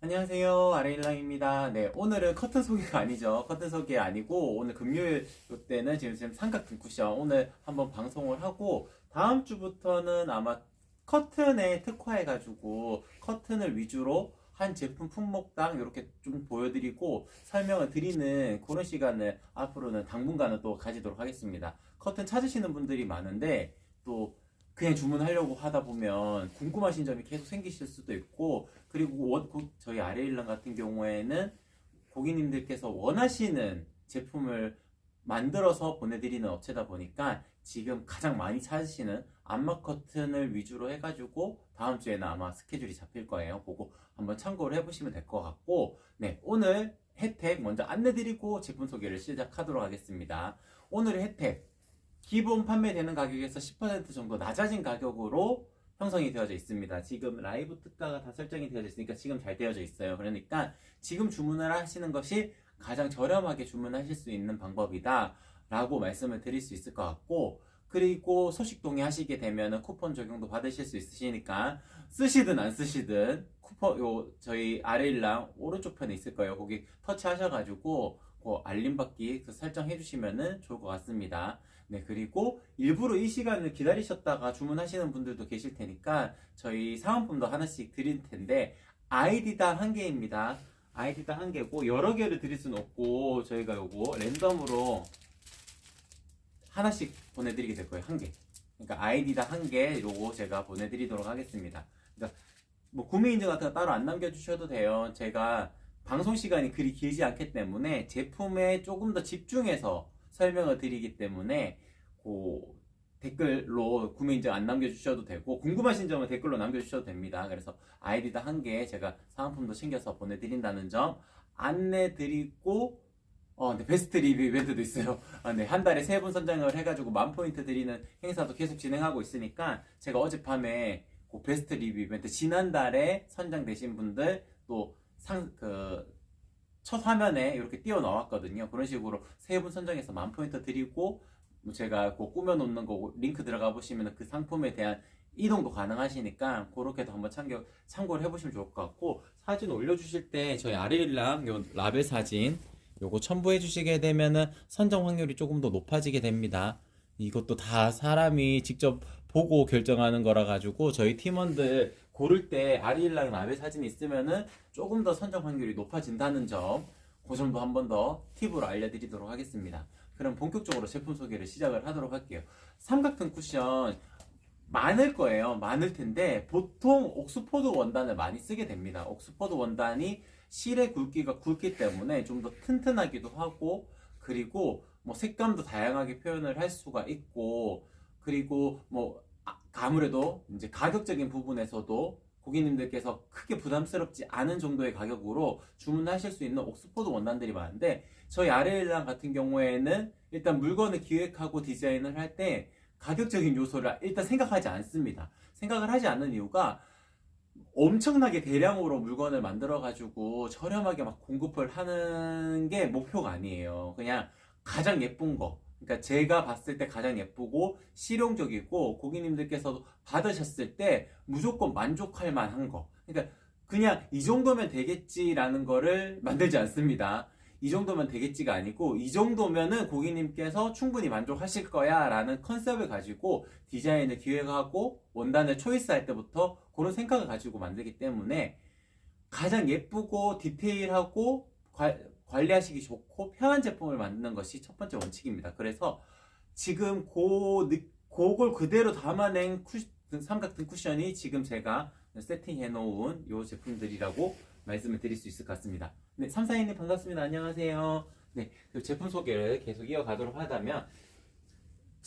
안녕하세요. 아레일랑입니다. 네, 오늘은 커튼 소개가 아니죠. 커튼 소개 아니고, 오늘 금요일 때는 지금, 지금 삼각 등 쿠션 오늘 한번 방송을 하고, 다음 주부터는 아마 커튼에 특화해 가지고, 커튼을 위주로 한 제품 품목당 이렇게 좀 보여드리고, 설명을 드리는 그런 시간을 앞으로는 당분간은 또 가지도록 하겠습니다. 커튼 찾으시는 분들이 많은데, 또, 그냥 주문하려고 하다 보면 궁금하신 점이 계속 생기실 수도 있고 그리고 원- 고- 저희 아레일랑 같은 경우에는 고객님들께서 원하시는 제품을 만들어서 보내드리는 업체다 보니까 지금 가장 많이 찾으시는 안마 커튼을 위주로 해가지고 다음 주에는 아마 스케줄이 잡힐 거예요. 그거 한번 참고를 해보시면 될 것 같고 네 오늘 혜택 먼저 안내드리고 제품 소개를 시작하도록 하겠습니다. 오늘의 혜택 기본 판매되는 가격에서 10% 정도 낮아진 가격으로 형성이 되어져 있습니다. 지금 라이브 특가가 다 설정이 되어져 있으니까 지금 잘 되어져 있어요. 그러니까 지금 주문을 하시는 것이 가장 저렴하게 주문하실 수 있는 방법이다. 라고 말씀을 드릴 수 있을 것 같고, 그리고 소식 동의하시게 되면 쿠폰 적용도 받으실 수 있으시니까, 쓰시든 안 쓰시든, 쿠폰, 요, 저희 아래일랑 오른쪽 편에 있을 거예요. 거기 터치하셔가지고, 그 알림 받기 그 설정해 주시면은 좋을 것 같습니다. 네, 그리고 일부러 이 시간을 기다리셨다가 주문하시는 분들도 계실 테니까 저희 사은품도 하나씩 드릴 텐데 아이디당 한 개입니다. 아이디당 한 개고 여러 개를 드릴 수는 없고 저희가 요거 랜덤으로 하나씩 보내드리게 될 거예요. 한 개. 그러니까 아이디당 한 개 요거 제가 보내드리도록 하겠습니다. 그러니까 뭐 구매 인증 같은 거 따로 안 남겨주셔도 돼요. 제가 방송 시간이 그리 길지 않기 때문에 제품에 조금 더 집중해서 설명을 드리기 때문에 그 댓글로 구매 인증 안 남겨주셔도 되고 궁금하신 점은 댓글로 남겨주셔도 됩니다. 그래서 아이디도 한 개 제가 사은품도 챙겨서 보내드린다는 점 안내드리고 어, 네, 베스트 리뷰 이벤트도 있어요. 아, 네, 한 달에 세 분 선정을 해가지고 만 포인트 드리는 행사도 계속 진행하고 있으니까 제가 어젯밤에 그 베스트 리뷰 이벤트 지난달에 선정되신 분들 또 상, 그, 첫 화면에 이렇게 띄워 넣었거든요. 그런 식으로 세분 선정해서 만 포인트 드리고, 뭐 제가 그 꾸며놓는 거 링크 들어가 보시면 그 상품에 대한 이동도 가능하시니까 그렇게도 한번 참고, 참고를 해보시면 좋을 것 같고, 사진 올려주실 때 저희 아리랑 요 라벨 사진 요거 첨부해 주시게 되면은 선정 확률이 조금 더 높아지게 됩니다. 이것도 다 사람이 직접 보고 결정하는 거라 가지고 저희 팀원들 고를 때 아리랑 라벨 사진이 있으면은 조금 더 선정 확률이 높아진다는 점, 그 점도 한 번 더 팁으로 알려드리도록 하겠습니다. 그럼 본격적으로 제품 소개를 시작을 하도록 할게요. 삼각등 쿠션 많을 거예요. 많을 텐데 보통 옥스포드 원단을 많이 쓰게 됩니다. 옥스포드 원단이 실의 굵기가 굵기 때문에 좀 더 튼튼하기도 하고 그리고 뭐 색감도 다양하게 표현을 할 수가 있고 그리고 뭐 아- 아무래도 이제 가격적인 부분에서도 고객님들께서 크게 부담스럽지 않은 정도의 가격으로 주문하실 수 있는 옥스포드 원단들이 많은데 저희 아레일랑 같은 경우에는 일단 물건을 기획하고 디자인을 할 때 가격적인 요소를 일단 생각하지 않습니다. 생각을 하지 않는 이유가 엄청나게 대량으로 물건을 만들어 가지고 저렴하게 막 공급을 하는 게 목표가 아니에요. 그냥 가장 예쁜 거. 그러니까 제가 봤을 때 가장 예쁘고 실용적이고 고객님들께서도 받으셨을 때 무조건 만족할 만한 거. 그러니까 그냥 이 정도면 되겠지라는 거를 만들지 않습니다. 이 정도면 되겠지가 아니고 이 정도면은 고객님께서 충분히 만족하실 거야 라는 컨셉을 가지고 디자인을 기획하고 원단을 초이스할 때부터 그런 생각을 가지고 만들기 때문에 가장 예쁘고 디테일하고 관- 관리하시기 좋고 편한 제품을 만드는 것이 첫 번째 원칙입니다. 그래서 지금 고, 느- 그걸 그대로 담아낸 쿠, 삼각 등 쿠션이 지금 제가 세팅해 놓은 이 제품들이라고 말씀을 드릴 수 있을 것 같습니다. 네, 삼사인님 반갑습니다. 안녕하세요. 네, 그 제품 소개를 계속 이어가도록 하다면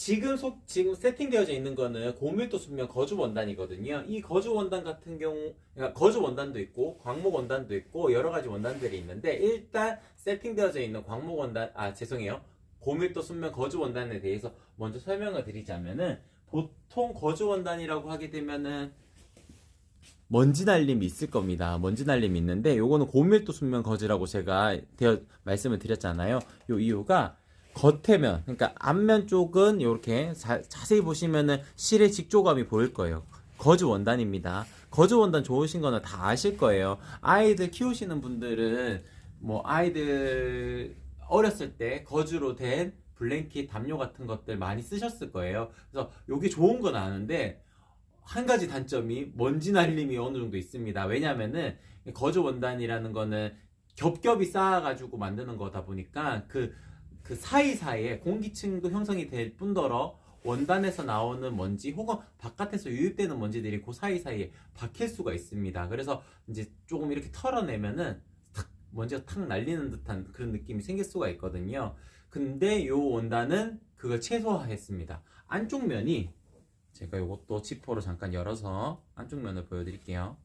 지금 소, 지금 세팅되어져 있는 거는 고밀도 순면 거주 원단이거든요. 이 거주 원단 같은 경우, 그러니까 거주 원단도 있고, 광목 원단도 있고, 여러 가지 원단들이 있는데, 일단 세팅되어져 있는 광목 원단, 아, 죄송해요. 고밀도 순면 거주 원단에 대해서 먼저 설명을 드리자면은, 보통 거주 원단이라고 하게 되면은, 먼지 날림이 있을 겁니다. 먼지 날림이 있는데, 요거는 고밀도 순면 거즈라고 제가 되어, 말씀을 드렸잖아요. 요 이유가, 겉에면 그러니까 앞면 쪽은 이렇게 자, 세히 보시면은 실의 직조감이 보일 거예요. 거즈 원단입니다. 거즈 원단 좋으신 거는 다 아실 거예요. 아이들 키우시는 분들은 뭐 아이들 어렸을 때 거즈로 된 블랭킷, 담요 같은 것들 많이 쓰셨을 거예요. 그래서 이게 좋은 건 아는데 한 가지 단점이 먼지 날림이 어느 정도 있습니다. 왜냐면은 거즈 원단이라는 거는 겹겹이 쌓아가지고 만드는 거다 보니까 그, 그 사이사이에 공기층도 형성이 될 뿐더러 원단에서 나오는 먼지 혹은 바깥에서 유입되는 먼지들이 그 사이사이에 박힐 수가 있습니다. 그래서 이제 조금 이렇게 털어내면은 탁 먼지가 탁 날리는 듯한 그런 느낌이 생길 수가 있거든요. 근데 요 원단은 그걸 최소화했습니다. 안쪽 면이 제가 이것도 지퍼로 잠깐 열어서 안쪽 면을 보여드릴게요.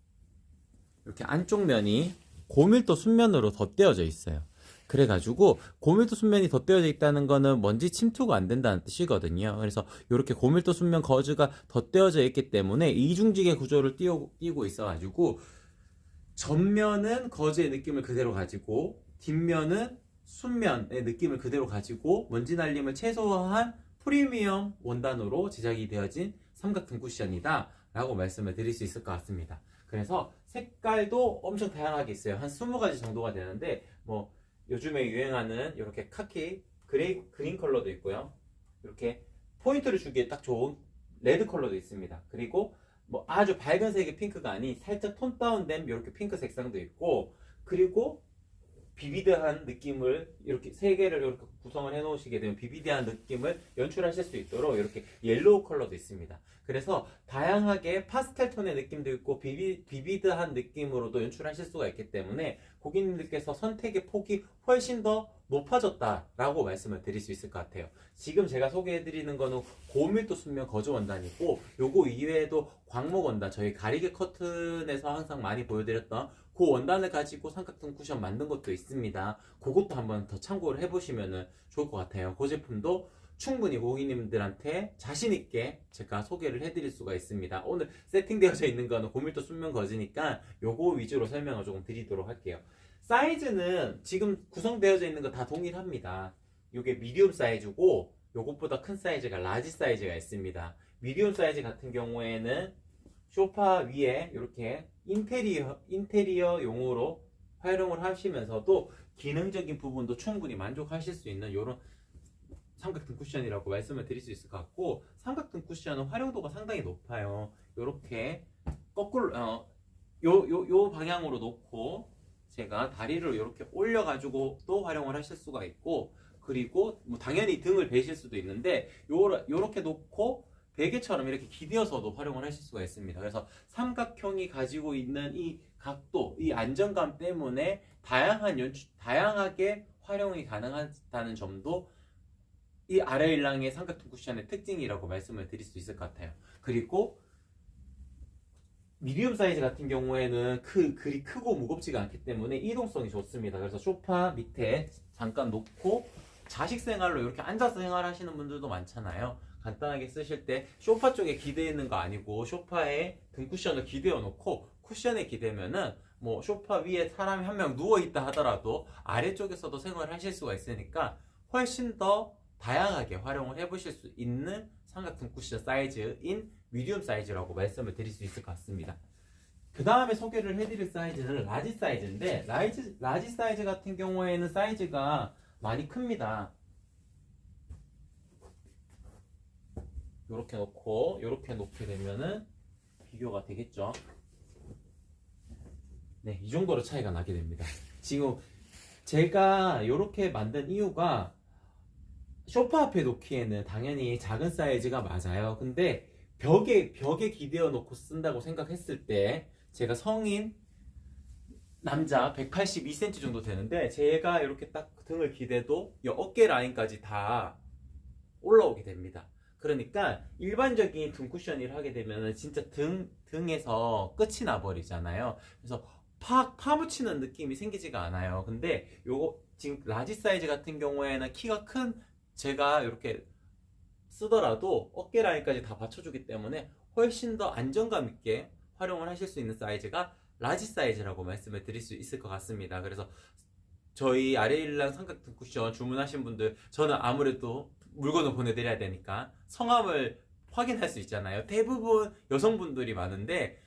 이렇게 안쪽 면이 고밀도 순면으로 덧대어져 있어요. 그래가지고 고밀도 순면이 덧대어져 있다는 거는 먼지 침투가 안 된다는 뜻이거든요. 그래서 이렇게 고밀도 순면 거즈가 덧대어져 있기 때문에 이중지게 구조를 띄고, 띄고 있어가지고 전면은 거즈의 느낌을 그대로 가지고 뒷면은 순면의 느낌을 그대로 가지고 먼지 날림을 최소화한 프리미엄 원단으로 제작이 되어진 삼각등 쿠션이다 라고 말씀을 드릴 수 있을 것 같습니다. 그래서 색깔도 엄청 다양하게 있어요. 한 20가지 정도가 되는데 뭐 요즘에 유행하는 이렇게 카키 그레이 그린 컬러도 있고요. 이렇게 포인트를 주기에 딱 좋은 레드 컬러도 있습니다. 그리고 뭐 아주 밝은 색의 핑크가 아닌 살짝 톤 다운된 이렇게 핑크 색상도 있고 그리고 비비드한 느낌을 이렇게 세 개를 이렇게 구성을 해 놓으시게 되면 비비드한 느낌을 연출하실 수 있도록 이렇게 옐로우 컬러도 있습니다. 그래서 다양하게 파스텔 톤의 느낌도 있고 비비, 비비드한 느낌으로도 연출하실 수가 있기 때문에 고객님들께서 선택의 폭이 훨씬 더 높아졌다라고 말씀을 드릴 수 있을 것 같아요. 지금 제가 소개해드리는 거는 고밀도 순면 거즈 원단이고 요거 이외에도 광목 원단 저희 가리개 커튼에서 항상 많이 보여드렸던 그 원단을 가지고 삼각등 쿠션 만든 것도 있습니다. 그것도 한번 더 참고를 해보시면 좋을 것 같아요. 그 제품도 충분히 고객님들한테 자신있게 제가 소개를 해드릴 수가 있습니다. 오늘 세팅되어져 있는 거는 고밀도 순면 거즈니까 요거 위주로 설명을 조금 드리도록 할게요. 사이즈는 지금 구성되어져 있는 거 다 동일합니다. 요게 미디움 사이즈고 요것보다 큰 사이즈가 라지 사이즈가 있습니다. 미디움 사이즈 같은 경우에는 소파 위에 이렇게 인테리어 인테리어 용으로 활용을 하시면서도 기능적인 부분도 충분히 만족하실 수 있는 이런 삼각등 쿠션이라고 말씀을 드릴 수 있을 것 같고 삼각등 쿠션은 활용도가 상당히 높아요. 이렇게 거꾸로 어, 요, 요, 요 방향으로 놓고 제가 다리를 이렇게 올려가지고 또 활용을 하실 수가 있고 그리고 뭐 당연히 등을 베실 수도 있는데 요, 요렇게 놓고 베개처럼 이렇게 기대어서도 활용을 하실 수가 있습니다. 그래서 삼각형이 가지고 있는 이 각도, 이 안정감 때문에 다양한 연출, 다양하게 활용이 가능하다는 점도 이 아레일랑의 삼각형 쿠션의 특징이라고 말씀을 드릴 수 있을 것 같아요. 그리고 미디움 사이즈 같은 경우에는 그 그리 크고 무겁지가 않기 때문에 이동성이 좋습니다. 그래서 소파 밑에 잠깐 놓고 자식 생활로 이렇게 앉아서 생활하시는 분들도 많잖아요. 간단하게 쓰실 때 소파 쪽에 기대 있는 거 아니고 소파에 등 쿠션을 기대어 놓고 쿠션에 기대면은 뭐 소파 위에 사람이 한 명 누워 있다 하더라도 아래쪽에서도 생활을 하실 수가 있으니까 훨씬 더 다양하게 활용을 해보실 수 있는 삼각등 쿠션 사이즈인 미디움 사이즈라고 말씀을 드릴 수 있을 것 같습니다. 그 다음에 소개를 해드릴 사이즈는 라지 사이즈인데 라지, 라지 사이즈 같은 경우에는 사이즈가 많이 큽니다. 이렇게 놓고 이렇게 놓게 되면은 비교가 되겠죠. 네, 이 정도로 차이가 나게 됩니다. 지금 제가 이렇게 만든 이유가 소파 앞에 놓기에는 당연히 작은 사이즈가 맞아요. 근데 벽에 벽에 기대어 놓고 쓴다고 생각했을 때 제가 성인 남자 182cm 정도 되는데 제가 이렇게 딱 등을 기대도 이 어깨 라인까지 다 올라오게 됩니다. 그러니까 일반적인 등 쿠션을 하게 되면 진짜 등 등에서 끝이 나 버리잖아요. 그래서 팍 파묻히는 느낌이 생기지가 않아요. 근데 요거 지금 라지 사이즈 같은 경우에는 키가 큰 제가 이렇게 쓰더라도 어깨 라인까지 다 받쳐주기 때문에 훨씬 더 안정감 있게 활용을 하실 수 있는 사이즈가 라지 사이즈라고 말씀을 드릴 수 있을 것 같습니다. 그래서 저희 아레일랑 삼각등 쿠션 주문하신 분들 저는 아무래도 물건을 보내드려야 되니까 성함을 확인할 수 있잖아요. 대부분 여성분들이 많은데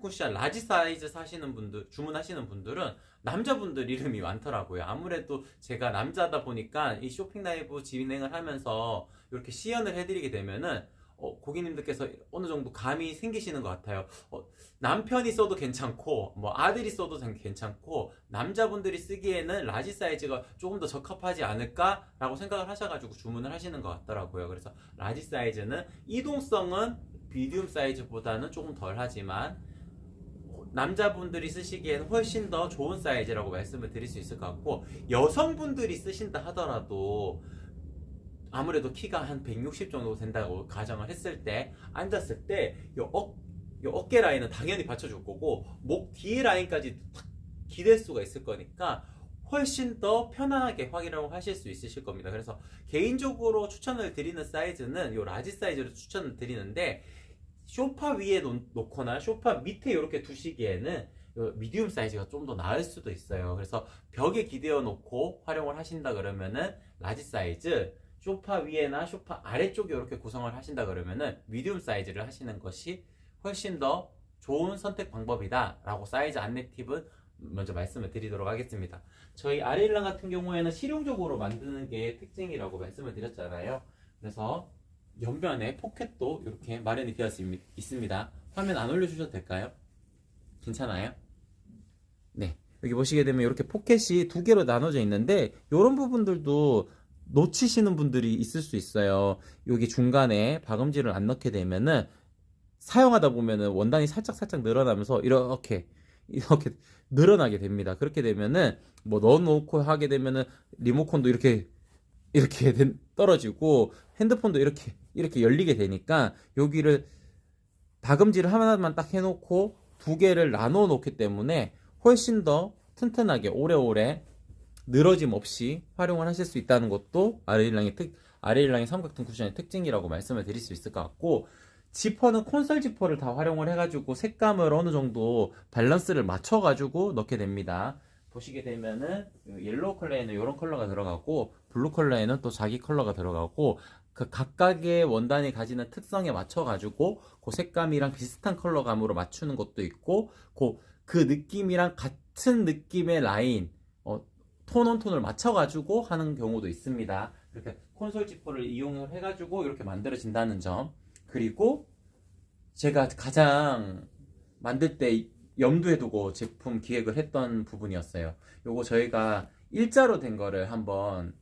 쿠션 라지 사이즈 사시는 분들 주문하시는 분들은 남자분들 이름이 많더라고요. 아무래도 제가 남자다 보니까 이 쇼핑 라이브 진행을 하면서 이렇게 시연을 해드리게 되면은 어, 고객님들께서 어느 정도 감이 생기시는 것 같아요. 어, 남편이 써도 괜찮고 뭐 아들이 써도 괜찮고 남자분들이 쓰기에는 라지 사이즈가 조금 더 적합하지 않을까라고 생각을 하셔가지고 주문을 하시는 것 같더라고요. 그래서 라지 사이즈는 이동성은 미디움 사이즈보다는 조금 덜 하지만 남자분들이 쓰시기에는 훨씬 더 좋은 사이즈라고 말씀을 드릴 수 있을 것 같고 여성분들이 쓰신다 하더라도 아무래도 키가 한 160 정도 된다고 가정을 했을 때 앉았을 때요 어, 요 어깨 라인은 당연히 받쳐줄 거고 목 뒤에 라인까지 탁 기댈 수가 있을 거니까 훨씬 더 편안하게 확인을 하실 수 있으실 겁니다. 그래서 개인적으로 추천을 드리는 사이즈는 요 라지 사이즈로 추천을 드리는데 쇼파 위에 놓, 놓거나 쇼파 밑에 이렇게 두시기에는 요 미디움 사이즈가 좀 더 나을 수도 있어요. 그래서 벽에 기대어 놓고 활용을 하신다 그러면은 라지 사이즈 쇼파 위에나 쇼파 아래쪽에 이렇게 구성을 하신다 그러면은 미디움 사이즈를 하시는 것이 훨씬 더 좋은 선택 방법이다 라고 사이즈 안내 팁은 먼저 말씀을 드리도록 하겠습니다. 저희 아레일랑 같은 경우에는 실용적으로 만드는 게 특징이라고 말씀을 드렸잖아요. 그래서 옆면에 포켓도 이렇게 마련이 되어 있습니다. 화면 안 올려주셔도 될까요? 괜찮아요? 네. 여기 보시게 되면 이렇게 포켓이 두 개로 나눠져 있는데 이런 부분들도 놓치시는 분들이 있을 수 있어요. 여기 중간에 박음질을 안 넣게 되면은 사용하다 보면은 원단이 살짝 살짝 늘어나면서 이렇게 이렇게 늘어나게 됩니다. 그렇게 되면은 뭐 넣어놓고 하게 되면은 리모컨도 이렇게 이렇게 된- 떨어지고 핸드폰도 이렇게 이렇게 열리게 되니까 여기를 다금질을 하나만 딱 해놓고 두 개를 나눠 놓기 때문에 훨씬 더 튼튼하게 오래오래 늘어짐 없이 활용을 하실 수 있다는 것도 아레일랑의 특 아레일랑의 삼각등 쿠션의 특징이라고 말씀을 드릴 수 있을 것 같고 지퍼는 콘솔 지퍼를 다 활용을 해가지고 색감을 어느 정도 밸런스를 맞춰가지고 넣게 됩니다. 보시게 되면은 그 옐로우 컬러에는 이런 컬러가 들어가고 블루 컬러에는 또 자기 컬러가 들어가고 그 각각의 원단이 가지는 특성에 맞춰가지고 그 색감이랑 비슷한 컬러감으로 맞추는 것도 있고 그, 그 느낌이랑 같은 느낌의 라인 어, 톤온 톤을 맞춰가지고 하는 경우도 있습니다. 이렇게 콘솔 지퍼를 이용을 해가지고 이렇게 만들어진다는 점. 그리고 제가 가장 만들 때 염두에 두고 제품 기획을 했던 부분이었어요. 요거 저희가 일자로 된 거를 한번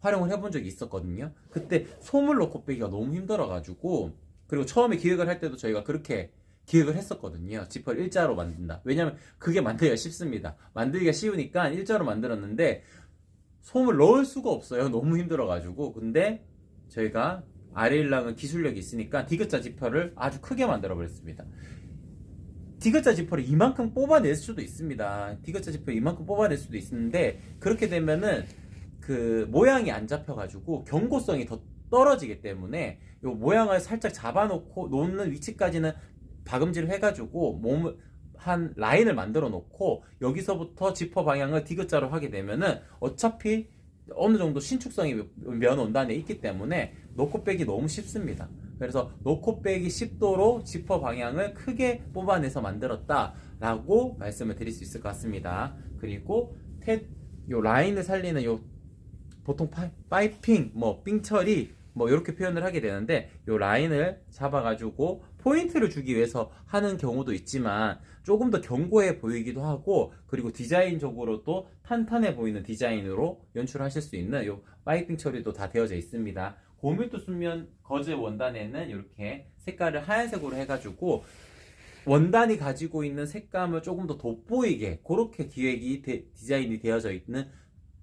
활용을 해본 적이 있었거든요. 그때 소물 넣고 빼기가 너무 힘들어가지고 그리고 처음에 기획을 할 때도 저희가 그렇게 기획을 했었거든요. 지퍼를 일자로 만든다. 왜냐면 그게 만들기가 쉽습니다. 만들기가 쉬우니까 일자로 만들었는데 솜을 넣을 수가 없어요. 너무 힘들어가지고. 근데 저희가 아레일랑은 기술력이 있으니까 디귿자 지퍼를 아주 크게 만들어 버렸습니다. 디귿자 지퍼를 이만큼 뽑아낼 수도 있습니다. 디귿자 지퍼를 이만큼 뽑아낼 수도 있는데 그렇게 되면은 그 모양이 안 잡혀가지고 경고성이 더 떨어지기 때문에 요 모양을 살짝 잡아놓고 놓는 위치까지는 박음질을 해가지고 몸을 한 라인을 만들어 놓고 여기서부터 지퍼 방향을 디귿자로 하게 되면은 어차피 어느 정도 신축성이 면 원단에 있기 때문에 놓고 빼기 너무 쉽습니다. 그래서 놓고 빼기 쉽도록 지퍼 방향을 크게 뽑아내서 만들었다라고 말씀을 드릴 수 있을 것 같습니다. 그리고 테, 요 라인을 살리는 요 보통 파, 파이핑, 뭐 삥처리 뭐 이렇게 표현을 하게 되는데 요 라인을 잡아가지고 포인트를 주기 위해서 하는 경우도 있지만 조금 더 견고해 보이기도 하고 그리고 디자인적으로도 탄탄해 보이는 디자인으로 연출하실 수 있는 요 파이핑 처리도 다 되어져 있습니다. 고밀도 순면 거즈 원단에는 이렇게 색깔을 하얀색으로 해가지고 원단이 가지고 있는 색감을 조금 더 돋보이게 그렇게 기획이 데- 디자인이 되어져 있는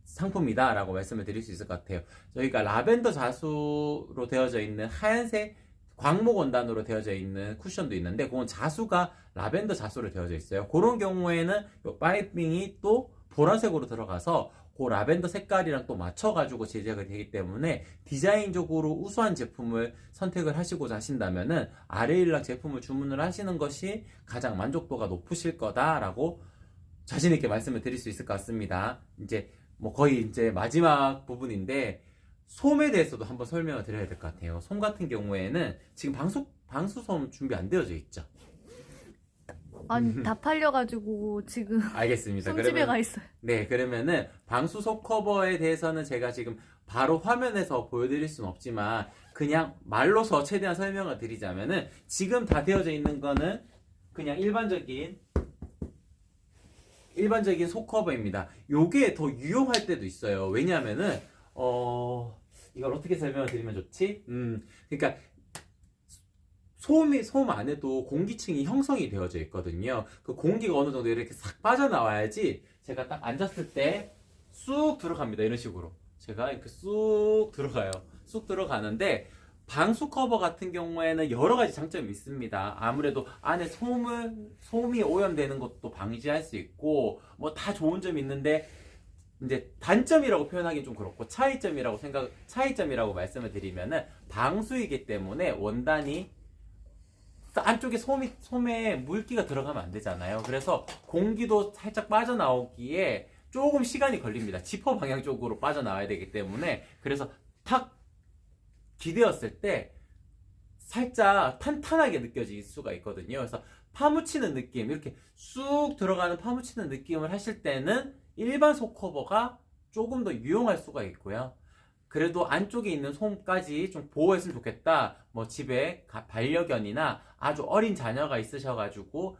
상품이다 라고 말씀을 드릴 수 있을 것 같아요. 저희가 라벤더 자수로 되어져 있는 하얀색 광목 원단으로 되어져 있는 쿠션도 있는데 그건 자수가 라벤더 자수로 되어져 있어요. 그런 경우에는 요 파이핑이 또 보라색으로 들어가서 그 라벤더 색깔이랑 또 맞춰가지고 제작이 되기 때문에 디자인적으로 우수한 제품을 선택을 하시고자 하신다면은 아레일락 제품을 주문을 하시는 것이 가장 만족도가 높으실 거다라고 자신있게 말씀을 드릴 수 있을 것 같습니다. 이제 뭐 거의 이제 마지막 부분인데 솜에 대해서도 한번 설명을 드려야 될 것 같아요. 솜 같은 경우에는 지금 방수 방수솜 준비 안 되어져 있죠. 아니 다 팔려가지고 지금 알겠습니다. 그러면 가 있어요. 네, 그러면은 방수석 커버에 대해서는 제가 지금 바로 화면에서 보여드릴 수는 없지만 그냥 말로서 최대한 설명을 드리자면은 지금 다 되어져 있는 거는 그냥 일반적인 일반적인 속 커버입니다. 요게 더 유용할 때도 있어요. 왜냐하면은 어 이걸 어떻게 설명을 드리면 좋지? 음, 그러니까 소음이 소음 안에도 공기층이 형성이 되어져 있거든요. 그 공기가 어느 정도 이렇게 싹 빠져나와야지 제가 딱 앉았을 때 쑥 들어갑니다. 이런 식으로 제가 이렇게 쑥 들어가요. 쑥 들어가는데 방수 커버 같은 경우에는 여러 가지 장점이 있습니다. 아무래도 안에 소음을 소음이 오염되는 것도 방지할 수 있고 뭐 다 좋은 점이 있는데 이제 단점이라고 표현하기 좀 그렇고 차이점이라고 생각 차이점이라고 말씀을 드리면은 방수이기 때문에 원단이 안쪽에 솜이, 솜에 물기가 들어가면 안 되잖아요. 그래서 공기도 살짝 빠져나오기에 조금 시간이 걸립니다. 지퍼 방향 쪽으로 빠져나와야 되기 때문에 그래서 탁 기대었을 때 살짝 탄탄하게 느껴질 수가 있거든요. 그래서 파묻히는 느낌, 이렇게 쑥 들어가는 파묻히는 느낌을 하실 때는 일반 속커버가 조금 더 유용할 수가 있고요. 그래도 안쪽에 있는 솜까지 좀 보호했으면 좋겠다. 뭐 집에 가- 반려견이나 아주 어린 자녀가 있으셔가지고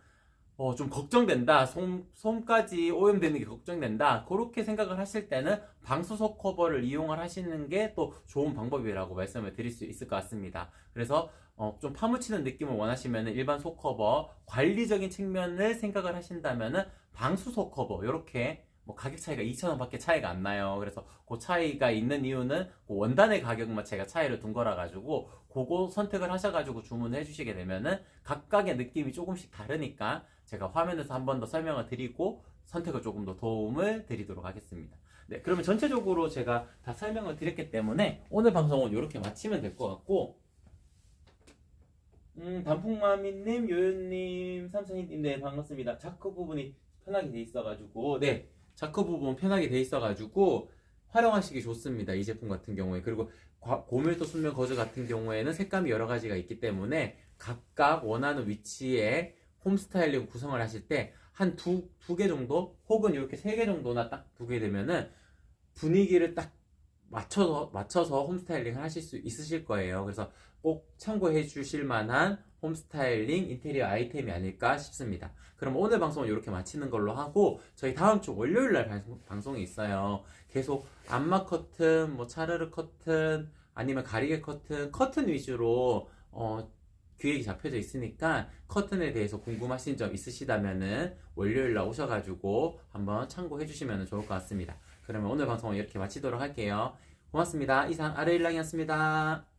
어, 좀 걱정된다. 솜, 솜까지 오염되는 게 걱정된다. 그렇게 생각을 하실 때는 방수석 커버를 이용을 하시는 게 또 좋은 방법이라고 말씀을 드릴 수 있을 것 같습니다. 그래서 어, 좀 파묻히는 느낌을 원하시면 일반 속 커버, 관리적인 측면을 생각을 하신다면은 방수석 커버, 이렇게 뭐 가격 차이가 2,000원 밖에 차이가 안 나요. 그래서 그 차이가 있는 이유는 그 원단의 가격만 제가 차이를 둔 거라 가지고 그거 선택을 하셔가지고 주문을 해주시게 되면은 각각의 느낌이 조금씩 다르니까 제가 화면에서 한 번 더 설명을 드리고 선택을 조금 더 도움을 드리도록 하겠습니다. 네, 그러면 전체적으로 제가 다 설명을 드렸기 때문에 오늘 방송은 이렇게 마치면 될 것 같고 음, 단풍마미님, 요요님, 삼성이님, 네, 반갑습니다. 자크 부분이 편하게 돼 있어가지고, 네, 자크 부분 편하게 돼 있어가지고, 활용하시기 좋습니다. 이 제품 같은 경우에. 그리고 과- 고밀도 순면 거즈 같은 경우에는 색감이 여러 가지가 있기 때문에 각각 원하는 위치에 홈 스타일링 구성을 하실 때 한 두, 두 개 정도 혹은 이렇게 세 개 정도나 딱 두게 되면은 분위기를 딱 맞춰서, 맞춰서 홈 스타일링을 하실 수 있으실 거예요. 그래서 꼭 참고해 주실 만한 홈 스타일링 인테리어 아이템이 아닐까 싶습니다. 그럼 오늘 방송은 이렇게 마치는 걸로 하고 저희 다음 주 월요일 날 방송, 방송 이 있어요. 계속 안마 커튼, 뭐 차르르 커튼, 아니면 가리개 커튼, 커튼 위주로 어, 기획이 잡혀져 있으니까 커튼에 대해서 궁금하신 점 있으시다면은 월요일 날 오셔가지고 한번 참고해 주시면 좋을 것 같습니다. 그러면 오늘 방송은 이렇게 마치도록 할게요. 고맙습니다. 이상 아르일랑이었습니다.